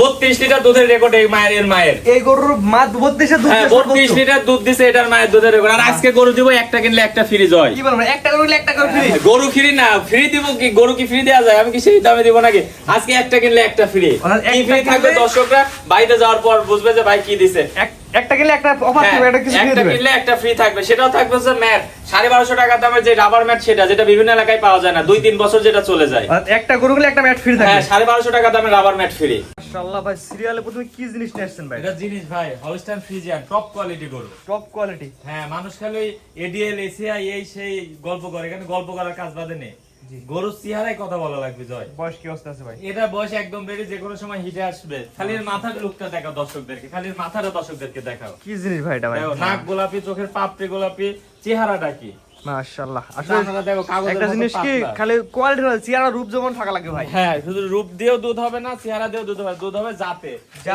বত্রিশ লিটার দুধের রেকর্ড এই মায়ের এর মায়ের। এই গরুর মা বত্রিশে হ্যাঁ সর্বোচ্চ। বত্রিশ লিটার দুধ দিছে এটার মায়ের দুধের রেকর্ড আর আজকে গরু দিব একটা কিনলে একটা ফ্রি জয়। কি বলব একটা গরু একটা গরু ফ্রি গরু ফ্রি না ফ্রি দিব কি গরু কি ফ্রি দেওয়া যায়? আমি কি সেই দামে দিব নাকি? আজকে একটা কিনলে একটা ফ্রি এই ফ্রি থাকবে দর্শকরা? বাইরে যাওয়ার পর বুঝবে যে ভাই কি দিছে। একটা কিনলে একটা অফার হ্যাঁ, থাকবে একটা কিছু একটা দিবে। কিনলে একটা ফ্রি থাকবে। সেটাও থাকবে হচ্ছে ম্যাট সাড়ে বারোশো টাকা দামের যে রাবার ম্যাট সেটা যেটা বিভিন্ন এলাকায় পাওয়া যায় না দুই তিন বছর যেটা চলে যায়। একটা গরু নিলে একটা ম্যাট ফ্রি থাকবে। হ্যাঁ সাড়ে বারোশো টাকা দামের রাবার ম্যাট ফ্রি মাশাআল্লাহ ভাই সিরিয়ালে প্রথমে কি জিনিস নিয়ে আসছেন ভাই? এটা জিনিস ভাই হলস্টাইন ফ্রিজিয়ান টপ কোয়ালিটি গরু। টপ কোয়ালিটি হ্যাঁ মানুষ খালি এডিএল এসিআই এই সেই গল্প করে এখানে গল্প করার কাজ বাদে নেই। গরুর চেহারায় কথা বলা লাগবে জয়। বয়স কি অবস্থা আছে ভাই? এটা বয়স একদম বেড়ে যে কোনো সময় হিটে আসবে। খালি এর মাথার লুকটা দেখাও দর্শকদেরকে খালি মাথাটা দর্শকদেরকে দেখাও। কি জিনিস ভাই এটা ভাই? নাক গোলাপি চোখের পাপড়ি গোলাপি চেহারাটা কি? মাশাআল্লাহ। আসলে দেখো একটা জিনিস কি খালি কোয়ালিটি হল চেহারা রূপ যেমন থাকা লাগে ভাই। হ্যাঁ শুধু রূপ দিয়েও দুধ হবে না চেহারা দিয়েও দুধ হবে দুধ হবে জাতে।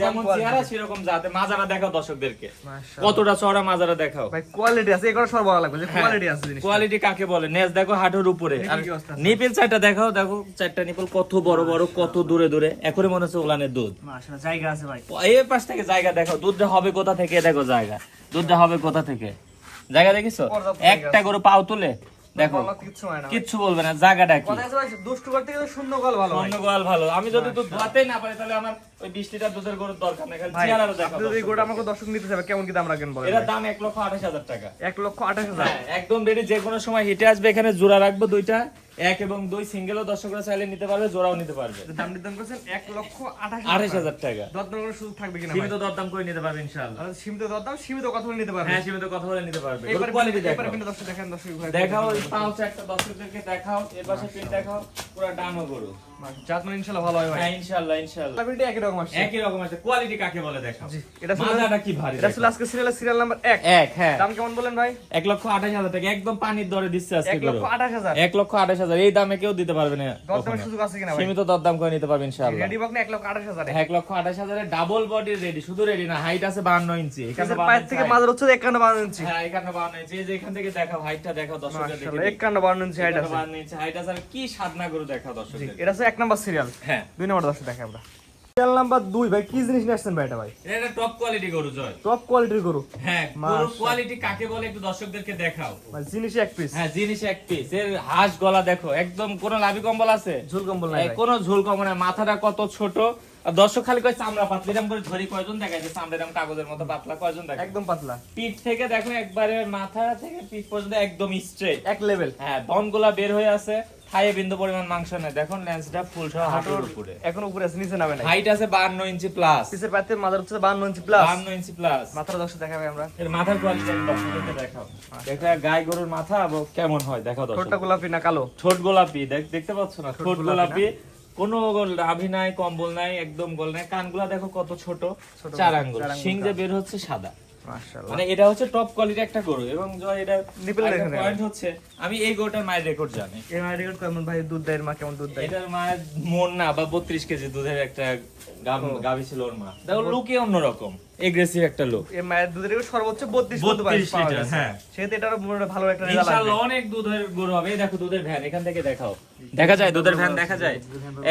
যেমন চেহারা সেরকম জাতে। মাজারা দেখাও দর্শকদেরকে। কতটা চড়া মাজারা দেখাও। ভাই কোয়ালিটি আছে এগুলো সব বলা লাগবে যে হ্যাঁ। কোয়ালিটি আছে জিনিস কোয়ালিটি কাকে বলে? নেজ দেখো হাঁটুর উপরে। নিপিল চারটা দেখাও দেখো চারটা নিপিল কত বড় বড় কত দূরে দূরে। এখনই মনে হচ্ছে ওলানের দুধ। মাশাআল্লাহ জায়গা আছে ভাই। এই পাশ থেকে জায়গা দেখো। দুধটা হবে কোথা থেকে? দেখো জায়গা। দুধটা হবে কোথা থেকে? জায়গা দেখিছো? একটা করে পাও তুলে দেখো কিচ্ছু। বলবে না জায়গাটা কি? দুষ্টু করতে গেলে শূন্য গল ভালো শূন্য ভালো। আমি যদি দুধ ধোয়াতে না পারি তাহলে আমার ওই বিশ লিটার দুধের গরুর দরকার নাই খালি দেখো যদি গোটা আমাকে দর্শক নিতে যাবে কেমন কি দাম রাখবেন বলেন এর দাম এক লক্ষ আঠাশ হাজার টাকা। এক লক্ষ আঠাশ হাজার। হ্যাঁ, একদম রেডি যে কোনো সময় হিটে আসবে এখানে জোড়া রাখব দুইটা। এক এবং দুই সিঙ্গেলও দর্শকরা চাইলে নিতে পারবে জোড়াও নিতে পারবে। দাম নির্ধারণ করেছেন এক লক্ষ আঠাশ হাজার টাকা। দরদাম করার সুযোগ থাকবে কিনা সীমিত দরদাম করে নিতে পারবে ইনশাআল্লাহ। সীমিত দরদাম সীমিত কথা বলে নিতে পারবে। হ্যাঁ সীমিত কথা বলে নিতে পারবে। এবার কোয়ালিটি দেখাও। দেখাও পাঁচ একটা দর্শকদেরকে দেখাও এর পাশে পিন দেখাও। পুরো ডানো গরু। জাত মানে ইনশাআল্লাহ ভালো হয় ভাই। হ্যাঁ ইনশাআল্লাহ ইনশাআল্লাহ। কোয়ালিটি একই রকম আসছে। একই রকম আছে কোয়ালিটি কাকে বলে দেখাও? জি, এটা ছিল- কি ভারী এটা ছিল আজকে সিরিয়ালের সিরিয়াল নাম্বার এক। এক হ্যাঁ। দাম কেমন বলেন ভাই? এক লক্ষ আঠাশ হাজার টাকা। একদম পানির দরে দিচ্ছে আজকে এক গরু। লক্ষ আঠাশ হাজার। লক্ষ আঠাশ হাজার। এই দামে কেউ দিতে পারবে না দরদামের সুযোগ আছে কিনা ভাই? সীমিত দরদাম করে নিতে পারবে ইনশাআল্লাহ। রেডি বক না এক লক্ষ আঠাশ হাজার? লক্ষ আঠাশ হাজারে ডাবল বডি রেডি শুধু রেডি না হাইট আছে বাহান্ন ইঞ্চি। এখানে পায়ের থেকে মাঝের হচ্ছে একান্ন বান্ন ইঞ্চি। হ্যাঁ ইঞ্চি। এই যে এখান থেকে দেখাও হাইটটা দেখাও দর্শকদের দেখে একান্ন বান্ন ইঞ্চি হাইট আছে। বাহান্ন ইঞ্চি হাইট আছে। কি সাধনা গরু দেখাও জি এটা হচ্ছে এক নাম্বার সিরিয়াল হ্যাঁ। দুই নাম্বার দর্শক দেখে আমরা। সিরিয়াল নাম্বার দুই ভাই কি জিনিস নিয়ে আসছেন ভাই এটা ভাই? এটা টপ কোয়ালিটি গরু জয়। টপ কোয়ালিটির গরু। হ্যাঁ গরুর কোয়ালিটি কাকে বলে একটু দর্শকদেরকে দেখাও। ভাই জিনিসই এক পিস হ্যাঁ জিনিস এক পিস এর হাঁস গলা দেখো একদম কোন লাভি কম্বল আছে? ঝুল কম্বল নাই কোনো ঝুল কম না মাথাটা কত ছোট। দর্শক খালি কয় চামড়া পাতলা। এরকম করে ধরি কয়জন দেখাইছে চামড়া এরকম কাগজের মতো পাতলা কয়জন দেখায়? একদম পাতলা। পিঠ থেকে দেখো একবারে মাথা থেকে পিঠ পর্যন্ত একদম স্ট্রেট এক লেভেল হ্যাঁ বনগুলা বের হয়ে আছে। থায়ে বিন্দু পরিমাণ মাংস নেই দেখুন লেন্সটা ফুল সহ হাঁটুর উপরে। এখন উপরে আছে নিচে নামে হাইট আছে বান্ন ইঞ্চি প্লাস পিসের পাতে মাদার হচ্ছে বান্ন ইঞ্চি প্লাস বান্ন ইঞ্চি প্লাস মাথার দর্শক দেখাবে আমরা। এর মাথার কোয়ালিটি দেখাও দেখা গাই গরুর মাথা কেমন হয় দেখাও দর্শক। গোলাপি না কালো? ছোট গোলাপি দেখ- দেখতে পাচ্ছ না? ছোট গোলাপি কোনো গোল- নাভি নাই কম্বল নাই একদম গোল নাই। কানগুলা দেখো কত ছোট। চার গোল, আঙ্গুল শিং যে বের হচ্ছে সাদা। মানে এটা হচ্ছে টপ কোয়ালিটি একটা গরু এবং জয় এটা পয়েন্ট হচ্ছে আমি এই গরুটার মায়ের রেকর্ড জানি। এর মায়ের রেকর্ড কেমন ভাই? দুধ দেয় মা কেমন দুধ দেয়? এটার মায়ের মন না বা বত্রিশ কেজি দুধের একটা গাভী ছিল ওর মা। দেখো লুকে অন্যরকম এগ্রেসিভ একটা লুক। এর মায়ের দুধের সর্বোচ্চ 32 পর্যন্ত 32 পাওয়া লিটার, হ্যাঁ। সেহেতু এটার ভালো একটা রেজাল্ট ইনশাআল্লাহ অনেক দুধের গরু হবে। দেখো দুধের ভ্যান এখান থেকে দেখাও। দেখা যায় দুধের ভ্যান দেখা যায়?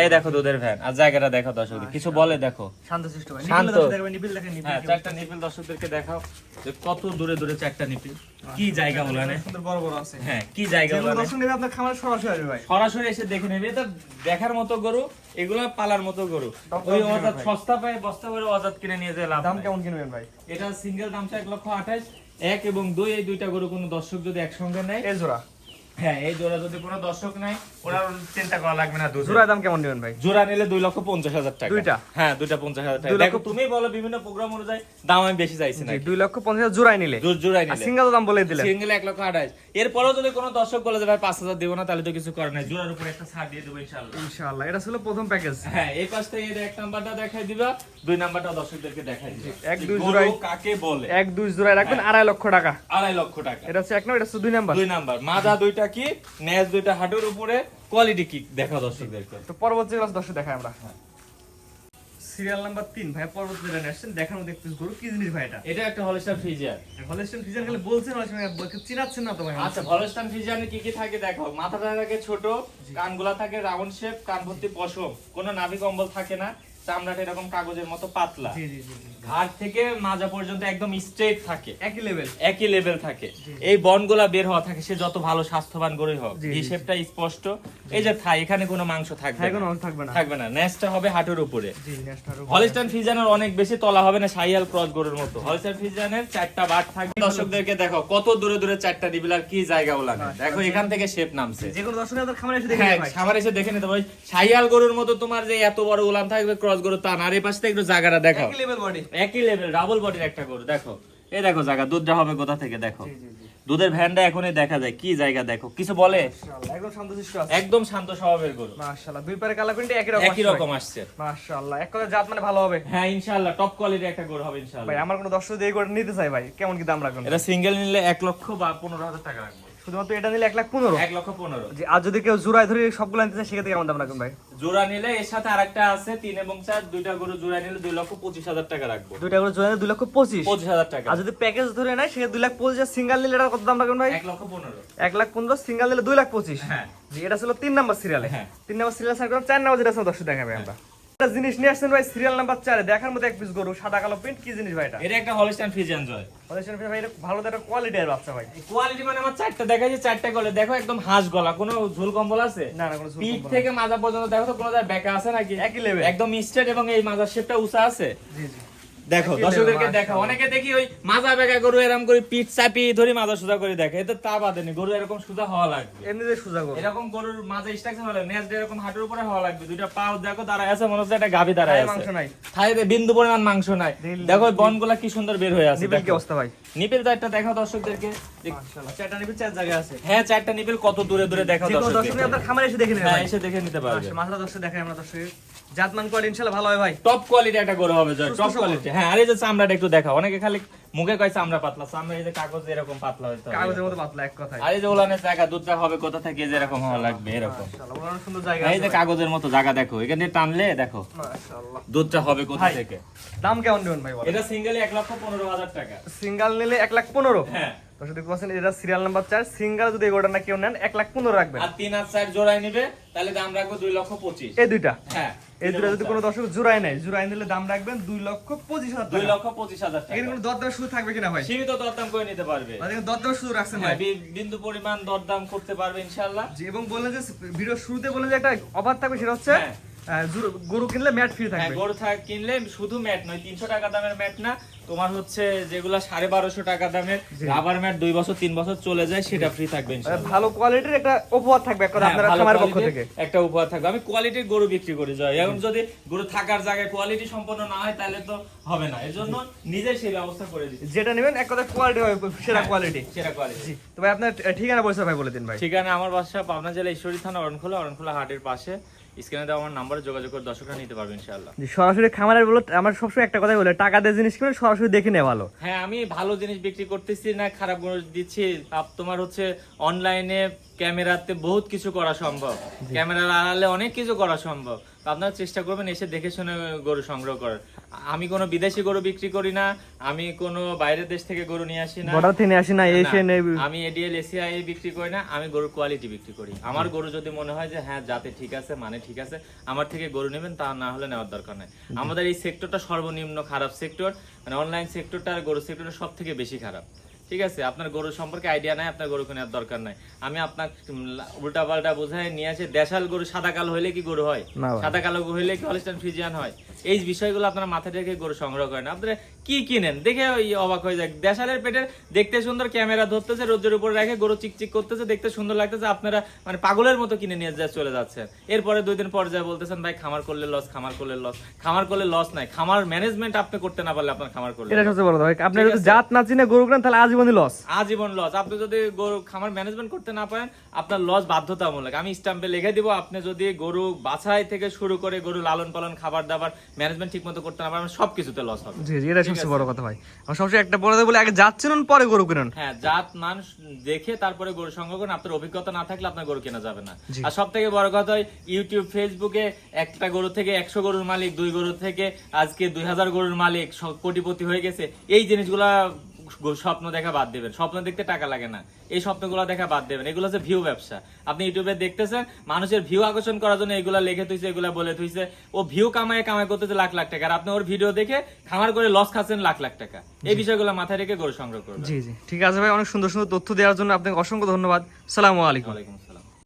এই দেখো দুধের ভ্যান আর জায়গাটা দেখো দর্শক কিছু বলে দেখো। শান্ত শিষ্ট ভাই শান্ত। নিপিল দেখেন নিপিল হ্যাঁ চারটা নিপিল দর্শকদেরকে দেখাও যে কত দূরে দূরে চারটা নিপিল। কি জায়গা বলানে সুন্দর বড় বড় আছে। হ্যাঁ কি জায়গা বলানে দর্শক নেবে আপনার খামারে সরাসরি আসবে ভাই। সরাসরি এসে দেখে নেবে এটা দেখার মতো গরু এগুলো পালার মতো গরু। দাম ওই অজাত সস্তা পায় বস্তা করে অজাত কিনে নিয়ে যায় লাভ দাম কেমন কিনবেন ভাই? এটা সিঙ্গেল দামটা এক লক্ষ আঠাশ এক এবং দুই এই দুইটা গরু কোনো দর্শক যদি একসঙ্গে নেয় এই জোড়া। হ্যাঁ এই জোড়া যদি কোনো দর্শক নেয় ওরা চিন্তা করা লাগবে না জোড়া দাম কেমন নেবেন ভাই? জোড়া নিলে দুই লক্ষ পঞ্চাশ হাজার টাকা। দুইটা? হ্যাঁ দুইটা পঞ্চাশ হাজার টাকা। দেখো তুমি বলো বিভিন্ন প্রোগ্রাম অনুযায়ী দাম আমি বেশি চাইছি না দুই লক্ষ পঞ্চাশ জোড়াই নিলে। জোড়াই নিলে। সিঙ্গেল দাম বলে দিলেন। সিঙ্গেল এক লক্ষ আঠাশ। এরপরেও যদি কোনো দর্শক বলে যে ভাই পাঁচ হাজার দেবো না তাহলে তো কিছু করার নাই। জোড়ার উপর একটা ছাড় দিয়ে দেবো ইনশাল্লাহ এটা ছিল প্রথম প্যাকেজ হ্যাঁ এই পাশ থেকে এক নাম্বারটা দেখাই দিবা দুই নাম্বারটা দর্শকদেরকে দেখাই দিবা। এক দুই জোড়াই- কাকে বলে? এক দুই জোড়ায় রাখবেন আড়াই লক্ষ টাকা। আড়াই লক্ষ টাকা। এটা হচ্ছে এক নম্বর এটা হচ্ছে দুই নাম্বার। দুই নাম্বার। মাজা দুইটা কি? নেজ দুইটা হাঁটুর উপরে কোয়ালিটি কি দেখা দর্শকদেরকে? তো পরবর্তী ক্লাস দর্শক দেখায় আমরা। সিরিয়াল নাম্বার তিন ভাই পরবর্তী আসছেন মধ্যে গরু কি জিনিস ভাই এটা? এটা একটা হলস্টার ফ্রিজিয়ার হলেস্টন ফিজার খালি বলছেন চিনাচ্ছেন না তো ভাই আচ্ছা হলস্টান ফ্রিজিয়ানে কি কি থাকে দেখো মাথাটা থাকে ছোট কানগুলা থাকে রাউন্ড শেপ কান ভর্তি পশম কোনো নাভি কম্বল থাকে না চামড়াটা এরকম কাগজের মতো পাতলা। ঘাট থেকে মাজা পর্যন্ত একদম স্ট্রেট থাকে। একই লেভেল একই লেভেল থাকে। এই বনগুলা বের হওয়া থাকে সে যত ভালো স্বাস্থ্যবান গরুই হোক। হিসেবটা স্পষ্ট। এই যে থাই এখানে কোনো মাংস থাকবে হ্যাঁ না। থাকবে না। থাকবে না। হবে হাঁটুর উপরে। হলিস্টান ফিজানের অনেক বেশি তলা হবে না সাইয়াল ক্রস গরুর মতো। হলিস্টান ফিজানের চারটা বাট থাকবে। দর্শকদেরকে দেখো কত দূরে দূরে চারটা নিবিল আর কি জায়গা ওলানে আচ্ছা, দেখো এখান থেকে শেপ নামছে। যে কোনো দর্শক আপনার খামারে এসে দেখে হ্যাঁ নিতে পারি। সাইয়াল গরুর মতো তোমার যে এত বড় উলান থাকবে ক্রস গরু তা আর এই পাশে একটু জায়গাটা দেখাও। একই লেভেল বডি একই লেভেল ডাবল বডির একটা গরু দেখো। এই দেখো জায়গা দুধটা হবে কোথা থেকে দেখো। দুধের ভ্যানটা এখনই দেখা যায় কি জায়গা দেখো কিছু বলে? একদম শান্তশিষ্ট আছে। একদম শান্ত স্বভাবের গরু। মাশাআল্লাহ দুই পারে কালার প্রিন্ট একই রকম একই আসছে রকম আসছে। মাশাআল্লাহ এক কথা জাত মানে ভালো হবে। হ্যাঁ ইনশাআল্লাহ টপ কোয়ালিটির একটা গরু হবে ইনশাআল্লাহ। ভাই আমার কোনো দর্শক দিয়ে করে নিতে চাই ভাই। কেমন কি দাম রাখবেন? এটা সিঙ্গেল নিলে এক লক্ষ বা পনেরো হাজার টাকা রাখব। শুধুমাত্র এটা নিলে এক লাখ পনেরো? এক লক্ষ পনেরো। আর যদি কেউ জোড়ায় ধরে সবগুলো নিতে চায় সেক্ষেত্রে কেমন দাম রাখবেন ভাই? জোড়া নিলে এর সাথে আরেকটা আছে তিন এবং চার দুইটা গরু জোড়া নিলে দুই লক্ষ পঁচিশ হাজার টাকা রাখব। দুইটা করে জোড়ায় দুই লক্ষ পঁচিশ। পঁচিশ হাজার টাকা। আর যদি প্যাকেজ ধরে নেয় সেক্ষেত্রে দুই লাখ পঁচিশ সিঙ্গেল নিলে এটা কত দাম রাখবেন ভাই? এক লক্ষ পনেরো। এক লাখ পনেরো সিঙ্গেল নিলে দুই লাখ পঁচিশ। হ্যাঁ। এটা ছিল তিন নাম্বার সিরিয়ালে হ্যাঁ। তিন নাম্বার সিরিয়াল চার নাম্বার যেটা দর্শক দেখাবে আমরা। একটা জিনিস নিয়ে আসছেন ভাই সিরিয়াল নাম্বার চারে। দেখার মতো এক পিস গরু সাদা কালো প্রিন্ট কি জিনিস ভাই এটা? এটা একটা হলিস্টান ফিজিয়ান জয়। বলেছেন ভাই এটা ভালো একটা কোয়ালিটির বাচ্চা ভাই। কোয়ালিটি মানে আমার চারটা দেখা যায় চারটা গলে। দেখো একদম হাঁস গলা কোনো ঝুল কম্বল আছে? না না কোনো ঝুল পিঠ থেকে মাজা পর্যন্ত দেখো তো কোনো জায়গায় বেকা আছে নাকি? একই লেভেল একদম স্ট্রেট এবং এই মাজার শেপটা উঁচা আছে? জি জি। দেখো দর্শকদেরকে অনেকে দেখি ওই মাজা বেকা গরু এরকম করে পিঠ চাপি ধরে মাজা সোজা করে দেখে এটা তা বাদেনি গরু এরকম সোজা হওয়া লাগবে। এমনিতে সোজা গরু। এরকম গরুর মাঝে স্ট্রাকচার হলে নেজ এরকম হাঁটুর উপরে হওয়া লাগবে দুইটা পাও দেখো দাঁড়ায় আছে মনে হচ্ছে একটা গাভী দাঁড়ায় আছে মাংস নাই। থাইতে বিন্দু পরিমাণ মাংস নাই। দেখো বনগুলা কি সুন্দর বের হয়ে আছে নিবেল কি অবস্থা ভাই? নিপেল তো একটা দেখাও দর্শকদেরকে। চারটা নিবেল চার জায়গায় আছে। হ্যাঁ চারটা নিপেল কত দূরে দূরে দেখাও যে কোনো দর্শক আপনার খামারে এসে দেখে হ্যাঁ এসে দেখে নিতে পারবে। মাত্রা দর্শক দেখাই আমরা দর্শক জাতমান কোয়ালিটি ইনশাআল্লাহ ভালো হয় ভাই। টপ কোয়ালিটি একটা গরু হবে জয়। টপ কোয়ালিটি হ্যাঁ আর এই যে চামড়াটা একটু দেখাও। অনেকে খালি মুখে কয় চামড়া পাতলা। চামড়া এই যে কাগজ এরকম পাতলা হইতে কাগজের মতো পাতলা এক আর এই যে ওলানের জায়গা দুধটা হবে কোথা থেকে যে এরকম হওয়া লাগবে এরকম। বড় সুন্দর জায়গা এই যে কাগজের মতো জায়গা দেখো এখান টানলে দেখো মাশাআল্লাহ। দুধটা হবে কোথা থেকে? দাম কেমন নেবেন ভাই এটা সিঙ্গেল এক লক্ষ পনেরো হাজার টাকা। সিঙ্গেল নিলে এক লাখ পনেরো? হ্যাঁ। দর্শক দেখতে পাচ্ছেন এটা সিরিয়াল নাম্বার চার যদি না কেউ নেন এক লাখ পনেরো রাখবেন। আর তিন হাজার চার জোড়ায় নিবে তাহলে দাম রাখব দুই লক্ষ পঁচিশ। এই দুইটা? হ্যাঁ। এই দুইটা যদি কোনো দর্শক জোড়ায় নেয় জোড়ায় নিলে দাম রাখবেন দুই লক্ষ পঁচিশ হাজার দুই লক্ষ পঁচিশ হাজার কোনো দরদাম শুরু থাকবে কিনা ভাই? সীমিত দরদাম করে নিতে পারবে। মানে দরদাম শুরু রাখছেন হ্যাঁ, ভাই। বিন্দু পরিমাণ দরদাম করতে পারবে ইনশাল্লাহ জি, এবং বললেন যে ভিডিও শুরুতে বললেন যে একটা অফার থাকবে সেটা হচ্ছে হ্যাঁ। গরু কিনলে ম্যাট ফ্রি হ্যাঁ থাকবে। গরু কিনলে শুধু ম্যাট নয় তিনশো টাকা দামের ম্যাট না তোমার হচ্ছে যেগুলা সাড়ে বারোশো টাকা দামের। রাবার ম্যাট দুই বছর তিন বছর চলে যায় সেটা ফ্রি থাকবে ভালো কোয়ালিটির একটা উপহার থাকবে হ্যাঁ, আপনার পক্ষ থেকে। একটা উপহার থাকবে। আমি কোয়ালিটির গরু বিক্রি করি যাই এখন যদি গরু থাকার জায়গায় কোয়ালিটি সম্পন্ন না হয় তাহলে তো হবে না। এজন্য নিজে সেই ব্যবস্থা করে দিচ্ছি। যেটা নেবেন এক কথা কোয়ালিটি হবে সেরা হ্যাঁ, কোয়ালিটি সেরা কোয়ালিটি তো ভাই আপনার ঠিকানা বলছে ভাই বলে দিন ভাই। ঠিকানা আমার বাসা পাবনা জেলা ঈশ্বরী থানা অরণখোলা অরণখোলা হাটের পাশে। স্ক্রিনে দেওয়া আমার নাম্বারে যোগাযোগ করে দর্শকরা নিতে পারবে ইনশাআল্লাহ। সরাসরি খামারের বলো আমার সবসময় একটা কথাই বলে টাকা দিয়ে জিনিস কিনে সরাসরি দেখে নেওয়া ভালো। হ্যাঁ আমি ভালো জিনিস বিক্রি করতেছি না খারাপ জিনিস দিচ্ছি। আপ তোমার হচ্ছে অনলাইনে ক্যামেরাতে বহুত কিছু করা সম্ভব। ক্যামেরার আড়ালে অনেক কিছু করা সম্ভব। আপনারা চেষ্টা করবেন এসে দেখে শুনে গরু সংগ্রহ করার। আমি কোনো বিদেশি গরু বিক্রি করি না আমি কোনো বাইরের দেশ থেকে গরু নিয়ে আসি না। বর্ডার থেকে আসি না নেই আমি এডিএল এসিআই বিক্রি করি না আমি গরুর কোয়ালিটি বিক্রি করি। আমার গরু যদি মনে হয় যে হ্যাঁ যাতে ঠিক আছে মানে ঠিক আছে আমার থেকে গরু নেবেন তা না হলে নেওয়ার দরকার নাই। আমাদের এই সেক্টরটা সর্বনিম্ন খারাপ সেক্টর মানে অনলাইন সেক্টরটা আর গরু সেক্টরটা সব থেকে বেশি খারাপ। ঠিক আছে আপনার গরু সম্পর্কে আইডিয়া নাই আপনার গরু কেনার দরকার নাই। আমি আপনার উল্টা পাল্টা বোঝায় নিয়ে আসে দেশাল গরু সাদা কালো হইলে কি গরু হয়? সাদা কালো হইলে কি হলিস্টান ফ্রিজিয়ান হয়? এই বিষয়গুলো আপনারা মাথায় রেখে গরু সংগ্রহ করেন। আপনারা কি কিনেন? দেখে ওই অবাক হয়ে যায় দেশালের পেটের দেখতে সুন্দর ক্যামেরা ধরতেছে রোদের উপরে রেখে গরু চিকচিক করতেছে দেখতে সুন্দর লাগতেছে আপনারা মানে পাগলের মতো কিনে নিয়ে যা চলে যাচ্ছেন। এরপরে দুই দিন পর যায় বলতেছেন ভাই খামার করলে লস খামার করলে লস খামার করলে লস নাই। খামার ম্যানেজমেন্ট আপনি করতে না পারলে আপনার খামার করলে এটা সবচেয়ে বড় ভাই আপনি যদি জাত না চিনে গরু কিনেন তাহলে আজীবনই লস আজীবন লস আপনি যদি গরু খামার ম্যানেজমেন্ট করতে না পারেন আপনার লস বাধ্যতামূলক। আমি স্টাম্পে লিখে দিব আপনি যদি গরু বাছাই থেকে শুরু করে গরু লালন পালন খাবার দাবার ম্যানেজমেন্ট ঠিকমতো করতে না সব কিছুতে লস হবে। জি জি এটা সবচেয়ে বড় কথা ভাই। আমার সবসময় একটা বলে আগে জাত চিনুন পরে গরু কিনুন। হ্যাঁ জাত দেখে তারপরে গরু সংগ্রহ করুন। আপনার অভিজ্ঞতা না থাকলে আপনার গরু কেনা যাবে না। আর সব থেকে বড় কথা হয় ইউটিউব ফেসবুকে একটা গরু থেকে একশো গরুর মালিক দুই গরু থেকে আজকে দুই হাজার গরুর মালিক কোটিপতি হয়ে গেছে। এই জিনিসগুলা স্বপ্ন দেখা বাদ দেবেন। স্বপ্ন দেখতে টাকা লাগে না। এই স্বপ্নগুলো দেখা বাদ দেবেন। এগুলো হচ্ছে ভিউ ব্যবসা। আপনি ইউটিউবে দেখতেছেন মানুষের ভিউ আকর্ষণ করার জন্য এগুলো লিখে থুইছে এগুলো বলে থুইছে। ও ভিউ কামায় কামায় করতেছে লাখ লাখ টাকা। আর আপনি ওর ভিডিও দেখে খামার করে লস খাচ্ছেন লাখ লাখ টাকা। এই বিষয়গুলো মাথায় রেখে গরু সংগ্রহ করবেন। জি জি। ঠিক আছে ভাই অনেক সুন্দর সুন্দর তথ্য দেওয়ার জন্য আপনাকে অসংখ্য ধন্যবাদ। সালামু আলাইকুম। আসসালাম।